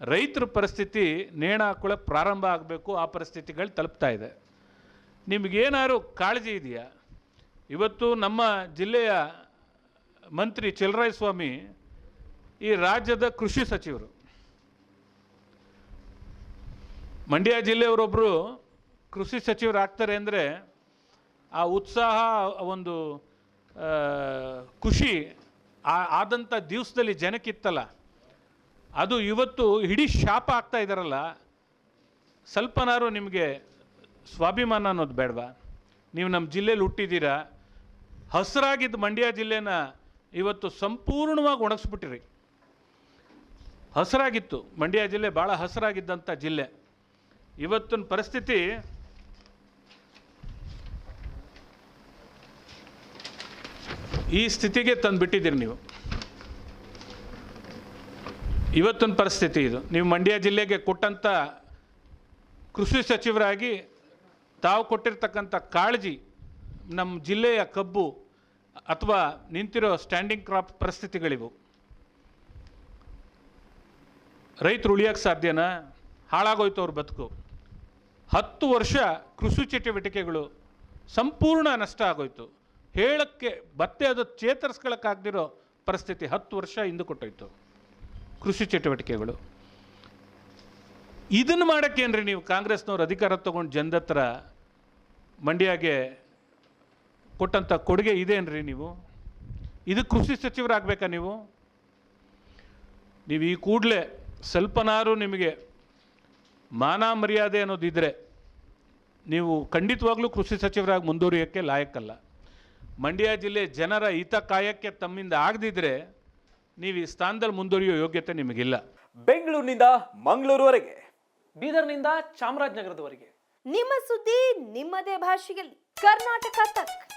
ರೈತರ ಪರಿಸ್ಥಿತಿ ನೇಣ ಹಾಕೊಳ್ಳೋಕೆ ಪ್ರಾರಂಭ ಆಗಬೇಕು, ಆ ಪರಿಸ್ಥಿತಿಗಳು ತಲುಪ್ತಾ ಇದೆ. ನಿಮಗೇನಾದ್ರು ಕಾಳಜಿ ಇದೆಯಾ? ಇವತ್ತು ನಮ್ಮ ಜಿಲ್ಲೆಯ ಮಂತ್ರಿ ಸ್ವಾಮಿ ಈ ರಾಜ್ಯದ ಕೃಷಿ ಸಚಿವರು, ಮಂಡ್ಯ ಜಿಲ್ಲೆಯವರೊಬ್ಬರು ಕೃಷಿ ಸಚಿವರಾಗ್ತಾರೆ ಅಂದರೆ ಆ ಉತ್ಸಾಹ ಒಂದು ಖುಷಿ ಆದಂಥ ದಿವಸದಲ್ಲಿ ಜನಕ್ಕಿತ್ತಲ್ಲ ಅದು ಇವತ್ತು ಇಡೀ ಶಾಪ ಆಗ್ತಾ ಇದ್ದಾರಲ್ಲ ಸ್ವಲ್ಪನಾರು ನಿಮಗೆ ಸ್ವಾಭಿಮಾನ ಅನ್ನೋದು ಬೇಡವಾ? ನೀವು ನಮ್ಮ ಜಿಲ್ಲೆಯಲ್ಲಿ ಹುಟ್ಟಿದ್ದೀರಾ ಹಸಿರಾಗಿದ್ದ ಮಂಡ್ಯ ಜಿಲ್ಲೆನ ಇವತ್ತು ಸಂಪೂರ್ಣವಾಗಿ ಒಣಗಿಸ್ಬಿಟ್ಟಿರಿ. ಹಸಿರಾಗಿತ್ತು, ಮಂಡ್ಯ ಜಿಲ್ಲೆ ಭಾಳ ಹಸಿರಾಗಿದ್ದಂಥ ಜಿಲ್ಲೆ. ಇವತ್ತಿನ ಪರಿಸ್ಥಿತಿ ಈ ಸ್ಥಿತಿಗೆ ತಂದುಬಿಟ್ಟಿದ್ದೀರಿ ನೀವು. ಇವತ್ತಿನ ಪರಿಸ್ಥಿತಿ ಇದು. ನೀವು ಮಂಡ್ಯ ಜಿಲ್ಲೆಗೆ ಕೊಟ್ಟಂಥ ಕೃಷಿ ಸಚಿವರಾಗಿ ತಾವು ಕೊಟ್ಟಿರ್ತಕ್ಕಂಥ ಕಾಳಜಿ ನಮ್ಮ ಜಿಲ್ಲೆಯ ಕಬ್ಬು ಅಥವಾ ನಿಂತಿರೋ ಸ್ಟ್ಯಾಂಡಿಂಗ್ ಕ್ರಾಪ್ ಪರಿಸ್ಥಿತಿಗಳಿವು. ರೈತರು ಉಳಿಯೋಕ್ಕೆ ಸಾಧ್ಯನಾ? ಹಾಳಾಗೋಯ್ತು ಅವ್ರ ಬದುಕು. ಹತ್ತು ವರ್ಷ ಕೃಷಿ ಚಟುವಟಿಕೆಗಳು ಸಂಪೂರ್ಣ ನಷ್ಟ ಆಗೋಯ್ತು. ಹೇಳಕ್ಕೆ ಬತ್ತೆ ಅದು ಚೇತರಿಸ್ಕೊಳ್ಳೋಕ್ಕಾಗದಿರೋ ಪರಿಸ್ಥಿತಿ ಹತ್ತು ವರ್ಷ ಹಿಂದೆ ಕೊಟ್ಟೋಯ್ತು. ಕೃಷಿ ಚಟುವಟಿಕೆಗಳು. ಇದನ್ನು ಮಾಡೋಕ್ಕೇನ್ರಿ ನೀವು ಕಾಂಗ್ರೆಸ್ನವ್ರು ಅಧಿಕಾರ ತೊಗೊಂಡು ಜನದತ್ರ ಮಂಡ್ಯಗೆ ಕೊಟ್ಟಂಥ ಕೊಡುಗೆ ಇದೇನ್ರಿ ನೀವು? ಇದು ಕೃಷಿ ಸಚಿವರಾಗಬೇಕಾ ನೀವು? ನೀವು ಈ ಕೂಡಲೇ ಸ್ವಲ್ಪನಾರು ನಿಮಗೆ ಮಾನ ಮರ್ಯಾದೆ ಅನ್ನೋದಿದ್ದರೆ ನೀವು ಖಂಡಿತವಾಗ್ಲೂ ಕೃಷಿ ಸಚಿವರಾಗಿ ಮುಂದುವರಿಯೋಕ್ಕೆ ಲಾಯಕ್ಕಲ್ಲ ಮಂಡ್ಯ ಜಿಲ್ಲೆ ಜನರ ಹಿತ ಕಾಯಕ್ಕೆ ತಮ್ಮಿಂದ ಆಗದಿದ್ದರೆ ನೀವು ಈ ಸ್ಥಾನದಲ್ಲಿ ಮುಂದುವರಿಯೋ ಯೋಗ್ಯತೆ ನಿಮಗಿಲ್ಲ. ಬೆಂಗಳೂರಿನಿಂದ ಮಂಗಳೂರುವರೆಗೆ. ಬೀದರ್ನಿಂದ ಚಾಮರಾಜನಗರದವರೆಗೆ. ನಿಮ್ಮ ಸುದ್ದಿ ನಿಮ್ಮದೇ ಭಾಷೆಯಲ್ಲಿ. ಕರ್ನಾಟಕ ತಕ್.